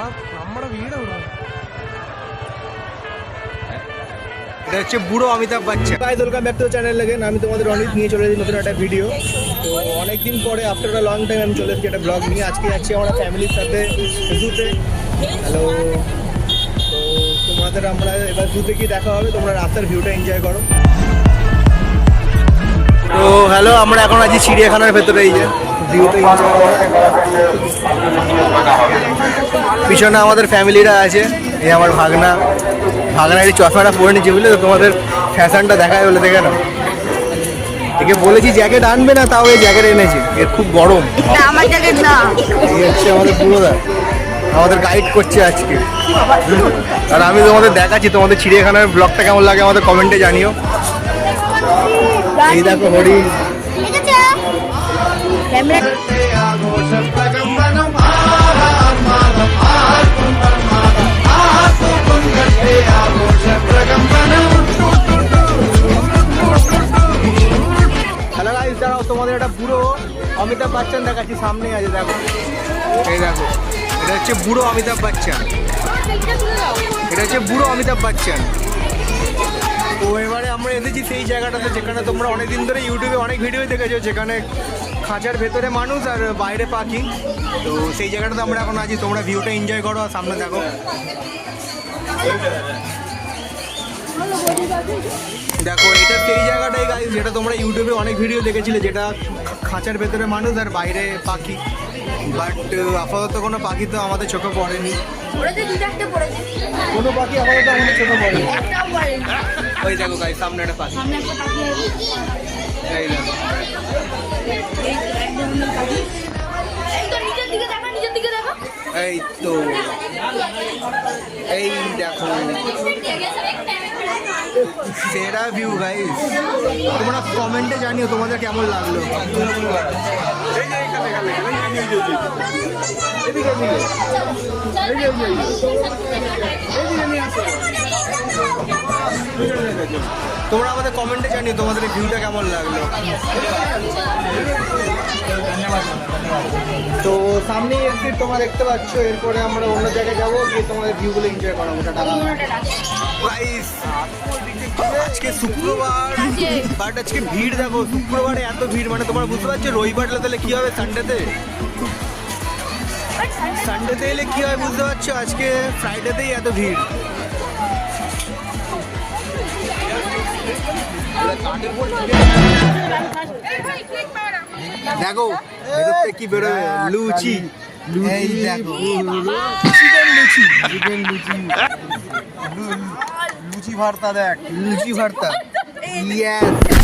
എടാ നമ്മുടെ വീട് എവിടെ এটা হচ্ছে বুড়ো Amitabh Bachchan guys welcome back to channel again আমি তোমাদের অনেক নিয়ে চলে এসেছি নতুন একটা ভিডিও তো অনেকদিন পরে আফটার আ লং টাইম আমি চলে এসেছি একটা ব্লগ নিয়ে আজকে যাচ্ছি আমরা ফ্যামিলির সাথে জুতে হ্যালো তো তোমাদের আমরা এবার জুতে গিয়ে দেখা হবে তোমরা রাস্তার ভিউটা এনজয় করো তো হ্যালো আমরা এখন আছি চিড়িয়াখানার ভেতরে এই যে ভিউটা এনজয় করো পিছনে আমাদের ফ্যামিলিরা আছে এই আমার ভাগনা। ভাগনা এই চশমাটা পরে নিচ্ছে বুঝলে তো তোমাদের ফ্যাশনটা দেখায় বলে দেখে না একে বলেছি জ্যাকেট আনবে না তাও এই জ্যাকেট এনেছে। এর খুব গরম। আমার জ্যাকেট না। এই হচ্ছে আমাদের পুরোদা আমাদের গাইড করছে আজকে। আর আমি তোমাদের দেখাচ্ছি তোমাদের চিড়িয়াখানার ব্লগটা কেমন লাগে আমাদের কমেন্টে জানিও। এই দেখো হরিণ। অমিতাভ বচ্চন দেখাচ্ছি সামনেই আছে দেখো। এই দেখো এটা হচ্ছে বুড়ো অমিতাভ বচ্চন। এটা হচ্ছে বুড়ো অমিতাভ বচ্চন। তো এবারে আমরা এসেছি সেই জায়গাটাতে যেখানে তোমরা অনেকদিন ধরে ইউটিউবে অনেক ভিডিও দেখেছ যেখানে খাঁচার ভেতরে মানুষ আর বাইরে পাখি। তো সেই জায়গাটাতে আমরা এখন আছি তোমরা ভিউটা এনজয় করো আর সামনে দেখো। দেখো এটা সেই জায়গাটাই গাইজ যেটা তোমরা ইউটিউবে অনেক ভিডিও দেখেছিলে যেটা খাঁচার ভেতরে মানুষ আর বাইরে পাখি। বাট আপাতত কোনো পাখি তো আমাদের চোখে পড়েনি। কোনো পাখি আপাতত আমাদের চোখে পড়েনি। ওই দেখো গাইজ সামনে একটা পাখি। এই তো। এই দেখো। সেরা ভিউ গাইজ তোমরা কমেন্টে জানিও তোমাদের কেমন লাগল। তোমরা আমাদের কমেন্টে জানিও তোমাদের ভিউটা কেমন লাগল। তো সামনেই এক্সিট তোমরা দেখতে পাচ্ছ এরপরে আমরা অন্য জায়গায় যাব গিয়ে তোমাদের ভিউগুলো এনজয় করাবো। টাটা। গাইস আজকে শুক্রবার। বাট আজকে ভিড় দেখো শুক্রবারে এত ভিড় মানে তোমরা বুঝতে পারছ রবিবার তাহলে কি হবে সানডেতে সানডেতে এলে কি হয় বুঝতে পারছ? আজকে ফ্রাইডেতেই এত ভিড়। দেখো ভেতর কি বেরোবে? লুচি। এই দেখো চিকেন লুচি। চিকেন লুচি। লুচি ভর্তা দেখ। লুচি ভর্তা। ইয়েস